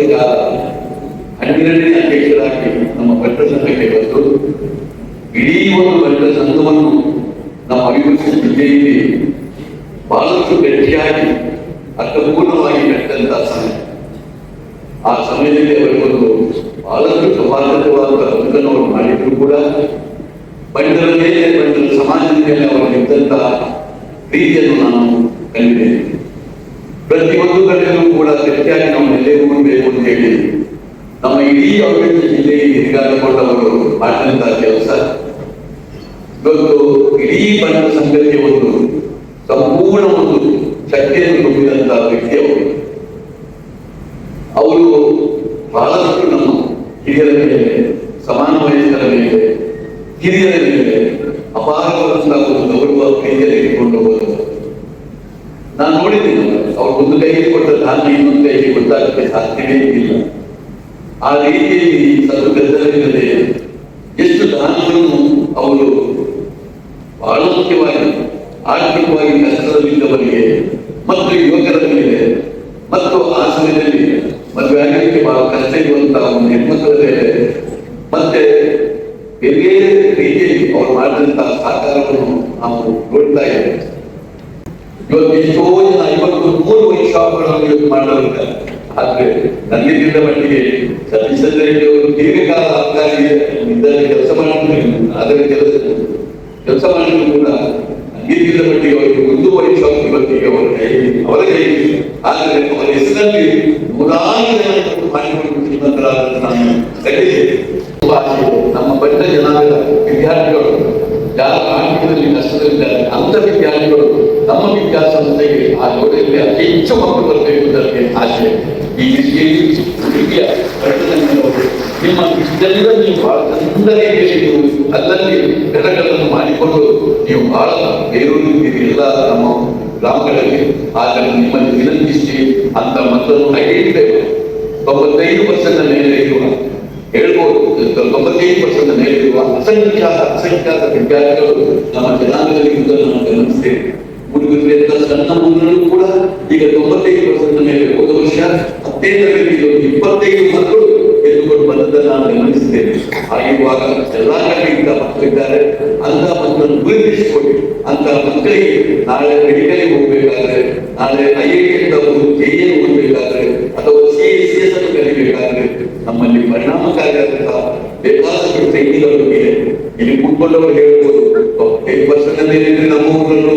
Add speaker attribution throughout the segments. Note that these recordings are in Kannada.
Speaker 1: ಹಿರಿಯವರು ಹನ್ನೆರಡನೇ ಅಧ್ಯಕ್ಷರಾಗಿ ನಮ್ಮ ಭಟ್ಟ ಸಂಘಕ್ಕೆ ಬಂದು ಇಡೀ ಒಂದು ಭಟ್ಟ ಸಂಘವನ್ನು ನಮ್ಮ ಅಭಿವೃದ್ಧಿ ಜಿಲ್ಲೆಯಲ್ಲಿ ಬಹಳಷ್ಟು ಗಟ್ಟಿಯಾಗಿ, ಅರ್ಥಪೂರ್ಣವಾಗಿ ಕಟ್ಟಂತ ಸಮಯ. ಆ ಸಮಯದಲ್ಲಿ ಅವರಿಗೊಂದು ಬಹಳಷ್ಟು ಸೌಹಾರ್ದವಾದ ಬದುಕನ್ನು ಅವರು ಮಾಡಿದ್ರು ಕೂಡ. ಬಂಡರ ಮೇಲೆ ಬಂಡರ ಸಮಾಜದ ಮೇಲೆ ಅವರು ನಿಂತಹ ಪ್ರೀತಿಯನ್ನು ನಾನು ಕಂಡಿದ್ದೇನೆ ಕೂಡ ಗಟ್ಟಿಯಾಗಿ ನಾವು ನೆಲೆಯೂರಬೇಕು ಅಂತ ಹೇಳಿ ನಮ್ಮ ಇಡೀ ಅವಿಭಜಿತ ಜಿಲ್ಲೆಗೆ ತಿರುಗಾಡಿಕೊಂಡವರು ಮಾಡಿದಂತಹ ಕೆಲಸ ಇವತ್ತು ಇಡೀ ಬಂದ ಸಂಘಕ್ಕೆ ಒಂದು ಸಂಪೂರ್ಣ ಒಂದು ಶಕ್ತಿಯನ್ನು ತುಂಬಿದಂತಹ ವ್ಯಕ್ತಿ ಅವರು. ಅವರು ಬಹಳಷ್ಟು ನಮ್ಮ ಹಿರಿಯರ ಮೇಲೆ, ಸಮಾನ ವಯಸ್ಕರ ಮೇಲೆ, ಹಿರಿಯರ ಮೇಲೆ ಅಪಾರವಾದಂತಹ ಒಂದು ಗೌರವ ಕೈಯಲ್ಲಿ ಇಟ್ಟುಕೊಂಡು ಹೋದರು. ನಾನು ನೋಡಿದ್ದೀನಿ ಅವ್ರು ಒಂದು ಕೈಗೆ ಕೊಟ್ಟ ಧಾನ್ಯ ಇನ್ನೊಂದು ಕೈಗೆ ಗೊತ್ತಾಗಕ್ಕೆ ಸಾಧ್ಯವೇ ಇಲ್ಲ. ಆ ರೀತಿಯಲ್ಲಿ ಸ್ವಲ್ಪ ಗದ್ದಲವಿಲ್ಲದೆ ಎಷ್ಟು ಧಾನ್ಯವನ್ನು ಅವರು ಬಹಳ ಮುಖ್ಯವಾಗಿ ಆರ್ಥಿಕವಾಗಿ ಕಷ್ಟದಲ್ಲಿದ್ದವರಿಗೆ, ಮತ್ತು ಯುವಕರ ಮೇಲೆ, ಮತ್ತು ಆ ಸಮಯದಲ್ಲಿ ಮದುವೆ ಆಗಲಿಕ್ಕೆ ಬಹಳ ಕಷ್ಟ ಇರುವಂತಹ ಒಂದು ಹೆಣ್ಮಕ್ಕಳ ಮೇಲೆ, ಮತ್ತೆ ಬೇರೆ ರೀತಿಯಲ್ಲಿ ಅವರು ಮಾಡಿದಂತಹ ಸಹಕಾರವನ್ನು ನಾವು ನೋಡ್ತಾ ಇದ್ದೇವೆ. ಇವತ್ತು ಎಷ್ಟೋ ಜನ ಐವತ್ತು ಮೂರು ವೈಟ್ ಶಾಪ್ಗಳನ್ನು ಇವತ್ತು ಮಾಡೋರಿದ್ದಾರೆ ಆದ್ರೆ ನನಗೆ ತಿಳಿದ ಮಟ್ಟಿಗೆ ಸತೀಶ್ ಚಂದ್ರ ರೆಡ್ಡಿ ಅವರು ದೀರ್ಘಕಾಲ ಅಧಿಕಾರಿ ಇದ್ದಲ್ಲಿ ಕೆಲಸ ಮಾಡಿದ್ರು ಅದರ ಕೆಲಸ ಕೆಲಸ ಮಾಡಿದ್ರು ಕೂಡ ನನಗೆ ತಿಳಿದ ಮಟ್ಟಿಗೆ ಅವರಿಗೆ ಒಂದು ವೈಟ್ ಶಾಪ್ ಇವತ್ತಿಗೆ ಅವರ ಕೈ ಅವರ ಕೈ ಆದರೆ ಅವರ ಹೆಸರಲ್ಲಿ ನೂರಾರು ಜನ ಮಾಡಿಕೊಂಡು ಶ್ರೀಮಂತರಾದ ನಾನು ಕಂಡಿದ್ದೇನೆ ತುಂಬಾ ಆಸೆ ಇದೆ. ನಮ್ಮ ಬಡ್ಡ ಜನಾಂಗದ ವಿದ್ಯಾರ್ಥಿಗಳು ಯಾರು ಆರ್ಥಿಕದಲ್ಲಿ ಕಷ್ಟದಲ್ಲಿದ್ದಾರೆ ಅಂತ ವಿದ್ಯಾರ್ಥಿಗಳು ನಮ್ಮ ವಿದ್ಯಾಸಂಸ್ಥೆಗೆ ಆ ಯೋಗದಲ್ಲಿ ಅತಿ ಹೆಚ್ಚು ಮಕ್ಕಳು ಬರಬೇಕು ಅನ್ನೋದಕ್ಕೆ ಆಶೆ ಈ ಹಿರಿಯ ಭರತನಂದನವರು ನಿಮ್ಮ ಇದೆಲ್ಲ ನೀವು ಬಹಳ ಚಂದನೆಯಲ್ಲಿ ನೀವು ಅಲ್ಲಲ್ಲಿ ಘಟಕಗಳನ್ನು ಮಾಡಿಕೊಂಡು ನೀವು ಬಹಳ ಬೇರೂರಿದ್ದೀರಿ ಎಲ್ಲ ನಮ್ಮ ಗ್ರಾಮಗಳಲ್ಲಿ ಆದರೆ ನಿಮ್ಮನ್ನು ವಿನಂತಿಸಿ ಅಂತ ಮಕ್ಕಳನ್ನು ಐಡೆಂಟಿಫೈ ತೊಂಬತ್ತೈದು ವರ್ಷದ ಮೇಲೆ ಇರುವ ಹೇಳ್ಬೋದು. ತೊಂಬತ್ತೈದು ಪರ್ಸೆಂಟ್ ಇರುವ ಅಸಂಖ್ಯಾತ ಅಸಂಖ್ಯಾತ ವಿದ್ಯಾರ್ಥಿಗಳು ನಮ್ಮ ಜನಾಂಗದಲ್ಲಿ ಇರುವುದನ್ನು ನಾವು ಗಮನಿಸ್ತೇವೆ. ಹುಡುಗರಿಂದ ಸಣ್ಣ ಹುಡುಗರು ಕೂಡ ಈಗ ತೊಂಬತ್ತೈದು ಪರ್ಸೆಂಟ್ ಮೇಲೆ ಹೋದ ವರ್ಷ ಹತ್ತೈದರಲ್ಲಿ ಒಂದು ಇಪ್ಪತ್ತೈದು ಮಕ್ಕಳು ಎದ್ದುಕೊಂಡು ಬಂದದ್ದನ್ನು ನಾನು ಗಮನಿಸ್ತೇನೆ ಆಗಿರುವಾಗ ಎಲ್ಲಾ ಕಡೆಯಿಂದ ಮಕ್ಕಳಿದ್ದಾರೆ ಅಂತ ಮಕ್ಕಳನ್ನು ಗುರುತಿಸಿಕೊಂಡು ಅಂತ ಮಕ್ಕಳಿಗೆ ನಾಳೆ ಮೆಡಿಕಲ್ಗೆ ಹೋಗ್ಬೇಕಾದ್ರೆ ನಾಳೆ ಐ ಐ ಟಿ ಕೆ ಹೋಗ್ಬೇಕಾದ್ರೆ ಅಥವಾ ಸಿ ಎಸ್ ಸಿ ಎಸ್ ಅನ್ನು ಕಲಿಬೇಕಾದ್ರೆ ನಮ್ಮಲ್ಲಿ ಪರಿಣಾಮಕಾರಿಯಾದಂತಹ ಬೇಕಾದಷ್ಟು ಟ್ರೈನಿಗಳು ಇದೆ ಇಲ್ಲಿ ಕೂತ್ಕೊಂಡವರು ಹೇಳ್ಬೋದು ಐದು ವರ್ಷದ ಮೇಲೆ ನಮ್ಮ ಊರಲ್ಲೂ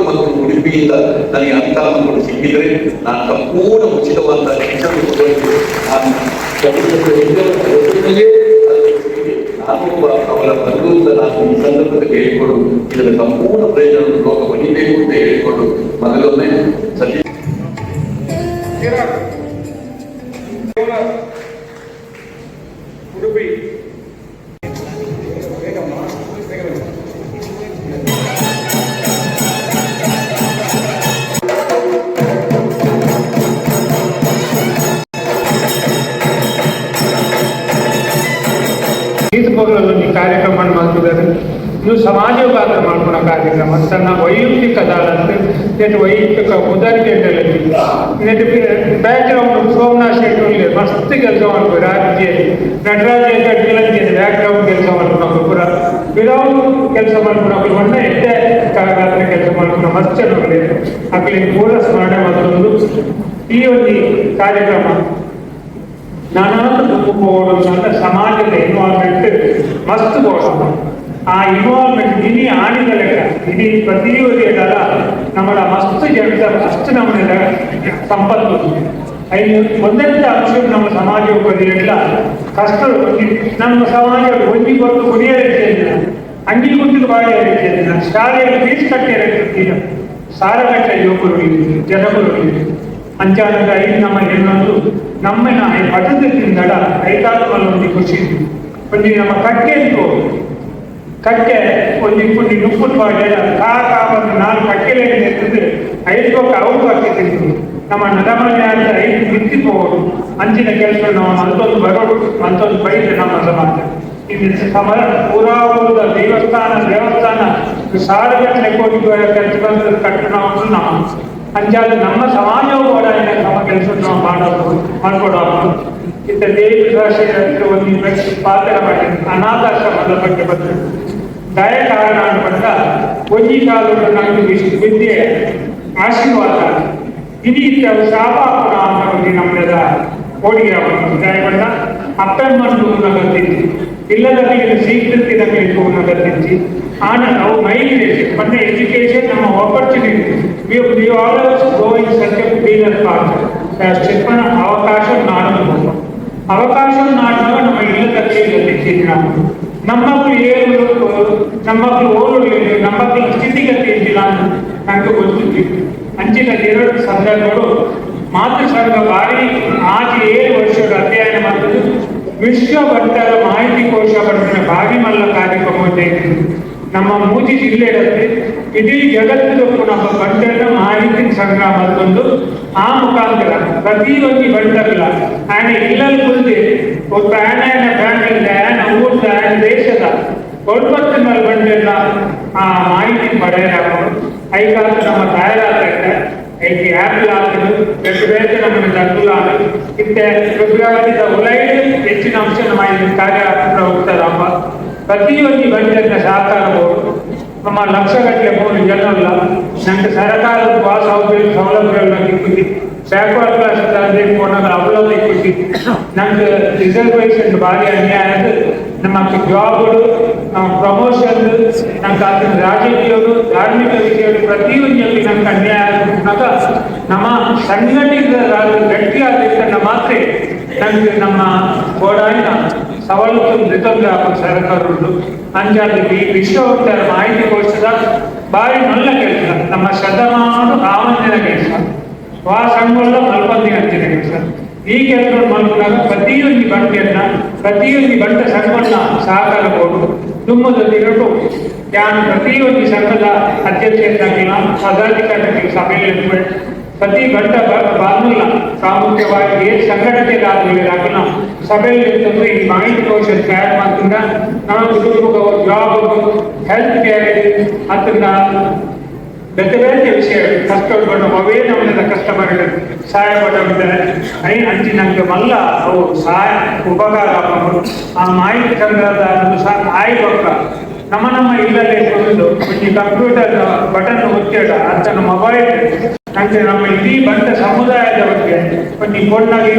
Speaker 1: ಉಡುಪಿಯಿಂದ ನನಗೆ ಅಂಥ ಮಕ್ಕಳು ಸಿಕ್ಕಿದ್ರೆ ನಾನು ಸಂಪೂರ್ಣ ಉಚಿತವಾದ ಶಿಕ್ಷಣ ನಾನು ನಾನು ಅವರ ಬಂಧು ಅಂತ ನಾನು ಈ ಸಂದರ್ಭದಲ್ಲಿ ಹೇಳಿಕೊಂಡು ಇದರ ಸಂಪೂರ್ಣ ಪ್ರಯೋಜನವನ್ನು ಲೋಕ ಪಡಿಬೇಕು ಅಂತ ಹೇಳಿಕೊಂಡು ಮೊದಲೊಮ್ಮೆ ಸತೀಶ್
Speaker 2: ಇದು ಸಮಾಜವಾದ ಮಾಡ್ಕೊಳ ಕಾರ್ಯಕ್ರಮ. ಅಂತ ನಾವು ವೈಯಕ್ತಿಕ ಅದಾಲತ್ ನೆಟ್ ವೈಯಕ್ತಿಕ ಉದಾಹರಣೆ net background Somnath Shetty ಉಳ್ಳೆ ಮಸ್ತ್ ಕೆಲಸ ಮಾಡ್ಬೋದು ರಾಜ್ಯ ನಟರಾಜ್ ಹೆಗ್ಗಡ್ಗೆ ಬ್ಯಾಕ್ ಗ್ರೌಂಡ್ ಕೆಲಸ ಮಾಡ್ಕೊಳಕ್ಕೆ ಪುರ. ವಿರೌಂಡ್ ಕೆಲಸ ಮಾಡ್ಕೊಳಕ್ಕೆ ಮೊನ್ನೆ ಎಷ್ಟೇ ಕಾಲಗಾತ್ರ ಕೆಲಸ ಮಾಡ್ಕೊಳ ಮಸ್ತ್ ಚೆನ್ನಾಗಿದೆ ಅಕ್ಕಲಿಗೆ ಮೂಲ ಸ್ಮರಣೆ ಮತ್ತೊಂದು. ಈ ಒಂದು ಕಾರ್ಯಕ್ರಮ ನಾನಾ ಕುಟುಂಬ ಸಮಾಜದ ಇನ್ವಾಲ್ವ್ಮೆಂಟ್ ಮಸ್ತ್ ಬೋಡ ಆ ಇನ್ವಾಲ್ವ್ಮೆಂಟ್ ಇಡೀ ಲೆಕ್ಕ ಇಡೀ ಪ್ರತಿಯೊಂದು ಏನಲ್ಲ ನಮ್ಮ ಮಸ್ತ್ ಜನರ ಅಷ್ಟು ನಮ್ಮನೆಲ್ಲ ಸಂಪತ್ತು. ಐದು, ಒಂದೆಂತ ಅಂಶ ನಮ್ಮ ಸಮಾಜ ಉಪದಿಲ್ಲ ಕಷ್ಟ ನಮ್ಮ ಸಮಾಜ ಒಂಜಿ ಕೊಟ್ಟು ಕುಡಿಯಲಿದ್ದೇನೆ ಅಂಗಿ ಗುಂಡಿಗೆ ಬಾಡಿ ಇದೆ ಶಾಲೆಯಲ್ಲಿ ಫೀಸ್ ಕಟ್ಟಿ ಇರ್ತೀನಿ ಸಾರಗಟ್ಟ ಯುವಕರು ಜನಗಳು ಅಂಚಾನಗ ಐದು ನಮ್ಮ ಹೆಣ್ಣೊಂದು ನಮ್ಮನ ಪಠದದಿಂದಳ ಐದಾರು ಮಲ್ಲೊಂದು ಖುಷಿ. ಒಂದು ನಮ್ಮ ಕಟ್ಟೆ ಇತ್ತು ಕಟ್ಟೆ ಒಂದು ಇಪ್ಪತ್ತು ಇಪ್ಪತ್ತು ಮಾಡಿದ ಕಾಕ ಮತ್ತು ನಾಲ್ಕು ಕಟ್ಟೆಯಲ್ಲಿ ನಿಂತಿದ್ದು ಐದಕ್ಕೆ ಅವಕಾಶ ನಮ್ಮ ನದಮನೆ ಅಂತ ಐದು ನಿಂತಿಪ್ಪೋಡು ಅಂಚಿನ ಕೆಲಸ ನಾವು ಅಂತೊಂದು ಬರೋಡು ಅಂತೊಂದು ಬೈಟ್ ನಮ್ಮ ಸಮಾಜ ಇದು ಸಮರ ಪೂರಾ ಒಂದು ದೇವಸ್ಥಾನ ದೇವಸ್ಥಾನ ಸಾವಿರಗಟ್ಟಲೆ ಕೋಟಿ ಖರ್ಚು ಬಂದು ಕಟ್ಟಣ ನಾವು ಅಂಚಾದ ನಮ್ಮ ಸಮಾಜವು ಕೂಡ ನಮ್ಮ ಕೆಲಸ ನಾವು ಮಾಡಬಹುದು ಮಾಡ್ಕೊಡಬಹುದು ಇಂಥ ದೇವಿ ಭಾಷೆಯ ಒಂದು ಪಾತ್ರ ಮಾಡಿ ಅನಾಥಾಶ್ರಮದ ಬಗ್ಗೆ ಬಂದರು ದಯ ಕಾರಣ ಅನ್ಕೊಂಡ ಒಂಜಿ ಕಾಲದ ನಮಗೆ ವಿಶ್- ವಿದ್ಯೆ ಆಶೀರ್ವಾದ ಇಡೀ ಶಾಪ ಅಂತ ಒಂದು ನಮ್ಮದ ಓಡಿಗೆ ದಯಗೊಂಡ ಅಪ್ಪಮ್ಮನ್ನು ನಗತ್ತಿದ್ದು ಇಲ್ಲದಲ್ಲಿ ಸ್ವೀಕೃತಿ ನಮಗೆ ನಗತ್ತಿದ್ದು ಆನ ನಾವು ಮೈಂಡ್ ಮತ್ತೆ ಎಜುಕೇಷನ್ ನಮ್ಮ opportunity we always go in such a cleaner part ಶಿಕ್ಷಣ ಅವಕಾಶ ನಾನು ಅವಕಾಶ ನಾಡಿದಾಗ ನಮ್ಮ ತೆಗೆದಿದ್ದು ನಾವು. ನಮ್ಮ ನಮ್ಮ ಮಕ್ಕಳು ಓದುವುದಿಲ್ಲ ನಮ್ಮ ಮಕ್ಕಳ ಸ್ಥಿತಿಗತಿ ಇದ್ದಿಲ್ಲ ಅಂತ ನನಗೆ ಗೊತ್ತಿತ್ತು ಅಂಚಿನ ಎರಡು ಸಂದರ್ಭಗಳು ಮಾತೃ ಸಂಘ ಬಾರಿ ಆಚೆ ಏಳು ವರ್ಷದ ಅಧ್ಯಯನ ಮಾಡಿದ್ದು ವಿಶ್ವ ಭಟ್ಟರ ಮಾಹಿತಿ ಕೋಶ ಭಟ್ಟನ ಬಾಗಿ ಮಲ್ಲ ಕಾರ್ಯಕ್ರಮ ತೆಗೆದು ನಮ್ಮ ಮೂಜಿ ಜಿಲ್ಲೆಯಲ್ಲಿ ಇಡೀ ಜಗತ್ತಿಗೂ ನಮ್ಮ ಬಂಡರ ಮಾಹಿತಿ ಸಂಗ್ರಹ ಮತ್ತೊಂದು ಆ ಮುಖಾಂತರ ಪ್ರತಿಯೊಂದು ಬಂಡಲ್ಲ ಆ್ಯಂಡ್ ಇಲ್ಲಲ್ಲಿ ಕುಳಿತು ಒಬ್ಬ ಆ್ಯನ ಬ್ಯಾಂಕಲ್ಲಿ ಆ್ಯನ ಊಟದ ಆ್ಯನ ದೇಶದ ಒಳ್ಪತ್ತಿನ ಬಂಡೆಲ್ಲ ಆ ಮಾಹಿತಿ ಪಡೆಯಲಾಗಲು ಐಕಾಲ ನಮ್ಮ ತಯಾರಾಗ್ತದೆ ಐದು ಆ್ಯಪ್ ಆಗುದು ಬೇರೆ ಬೇರೆ ನಮ್ಮ ಡಬ್ಬುಲಾಗ ಇತ್ತೆ ಫೆಬ್ರವರಿದ ಉಲೈಡ್ ಹೆಚ್ಚಿನ ಅಂಶ ಮಾಹಿತಿ ಕಾರ್ಯ ಹೋಗ್ತದಪ್ಪ ಪ್ರತಿಯೊಂದು ಬಂಡೆಲ್ಲ ಸಹಕಾರಬಹುದು ನಮ್ಮ ಲಕ್ಷಗಟ್ಟಲೆ ಮೂರು ಜನರಲ್ಲ ನಂಗೆ ಸರ್ಕಾರದ ವಾಸ ಸೌಲಭ್ಯ ಸೌಲಭ್ಯಗಳನ್ನ ಇಕ್ಕಿ ಬ್ಯಾಕ್ವರ್ಡ್ ಕ್ಲಾಸ್ ಅಂದ್ರೆ ಕೊನಾಗ ಅವಲೋಕ ಇಕ್ಕಿ ನಂಗೆ ರಿಸರ್ವೇಶನ್ ಭಾರಿ ಅನ್ಯಾಯ ಆಯ್ತು ನಮಗೆ నాకు ಪ್ರಮೋಷನ್ ನಂಗೆ ಅದನ್ನ ರಾಜಕೀಯಗಳು, ಧಾರ್ಮಿಕ ವಿಷಯಗಳು ಪ್ರತಿಯೊಂದಲ್ಲಿ ನಂಗೆ ಅನ್ಯಾಯ ಆಗುವಾಗ ನಮ್ಮ ಸಂಘಟಿತ ಗಟ್ಟಿಯಾಗಿದ್ದ ಮಾತ್ರ ನಂಗೆ ನಮ್ಮ ಗೋಡಾಯಿನ ಸವಲತ್ತು ಮೃತಂಗ ಸರ್ಕಾರದ್ದು ಅಂಜಾದಲ್ಲಿ ವಿಶ್ವವಿದ್ಯಾಲಯ ಮಾಹಿತಿ ಕೋಶದ ಬಾರಿ ಮಲ್ಲ ಕೆಲಸ. ನಮ್ಮ ಶತಮಾನದ ಆವಂದಿನ ಕೆಲಸ. ವಾ ಸಂಘಗಳ ಮಲ್ಪಂದಿ ಅಂತಿನ ಕೆಲಸ. ಈ ಕೆಲಸ ಮಲ್ಕೊಂಡಾಗ ಪ್ರತಿಯೊಂದು ಬಂಡೆಯನ್ನ ಪ್ರತಿಯೊಂದು ಬಂಡ ಸಂಘವನ್ನ ಸಹಕಾರ ಕೊಡು. ತುಮ್ಮದಲ್ಲಿ ಇರಲು ನಾನು ಪ್ರತಿಯೊಂದು ಸಂಘದ ಅಧ್ಯಕ್ಷರಾಗಿಲ್ಲ ಪದಾಧಿಕಾರಿಗಳ ಸಭೆಯಲ್ಲಿ ಪ್ರತಿ ಗಂಟ ಬಾಗಿಲ ಪ್ರಾಮುಖ್ಯವಾಗಿ ಏನ್ ಸಂಘಟನೆಗಳಾಗಲಿಲ್ಲ ಸಭೆಯಲ್ಲಿ ಇರ್ತಂದ್ರೆ ಈ ಮಾಹಿತಿ ಕೋಶ ತಯಾರು ಮಾಡ್ಕೊಂಡ ನಮ್ಮ ಕುಟುಂಬ ಜಾಬ್ ಹೆಲ್ತ್ ಕೇರ್ ಅದನ್ನ ಬೇರೆ ಬೇರೆ ವಿಷಯ ಕಷ್ಟಗಳು ಅವೇ ನಮ್ಮನ್ನ ಕಷ್ಟಪಟ್ಟು ಸಹಾಯ ಪಟ್ಟಿದ್ದಾರೆ ಐ ಅಂಚಿ ನಂಗೆ ಮಲ್ಲ ಅವು ಸಹಾಯ, ಉಪಕಾರ. ಆ ಮಾಹಿತಿ ಸಂಗ್ರಹದ ಸಹ ಆಯ್ಬಕ್ಕ ನಮ್ಮ ನಮ್ಮ ಇಲ್ಲದೆ ಒಂದು ಈ ಕಂಪ್ಯೂಟರ್ ಬಟನ್ ಒತ್ತಿಡ ಅದನ್ನು ಮೊಬೈಲ್ ನಂಗೆ ನಮ್ಮ ಇಡೀ ಬಂದ ಸಮುದಾಯದ ಒಂದು ಕೊಣ್ಣಗೆ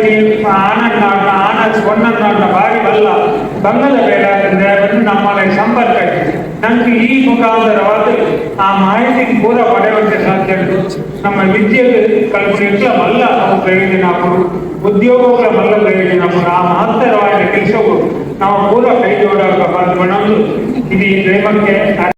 Speaker 2: ಆನಂದ ಆನಂದ ಕೊಣ್ಣನ್ನ ಬಾರಿ ಬಲ್ಲ. ಬಂಗದ ಬೇಡ ಒಂದು ನಮ್ಮಲ್ಲಿ ಸಂಪರ್ಕ ನಂಗೆ ಈ ಮುಖಾಂತರವಾಗಿ ಆ ಮಾಹಿತಿ ಪೂರ ಪಡೆಯುವಂತೆ ಸಾಧ್ಯ. ನಮ್ಮ ವಿದ್ಯೆಗೆ ನಾವು ಪ್ರಯೋಜನ ಹಾಕೋದು ಉದ್ಯೋಗಗಳ ಮಲ್ಲ ಪ್ರಯೋಜನ ಹಾಕೋದು ಆ ಮಹತ್ತರವಾದ ಕೆಲಸವು ನಾವು ಪೂರ ಕೈ ಜೋಡಬೇಕು ಇದು ನೇಮಕ್ಕೆ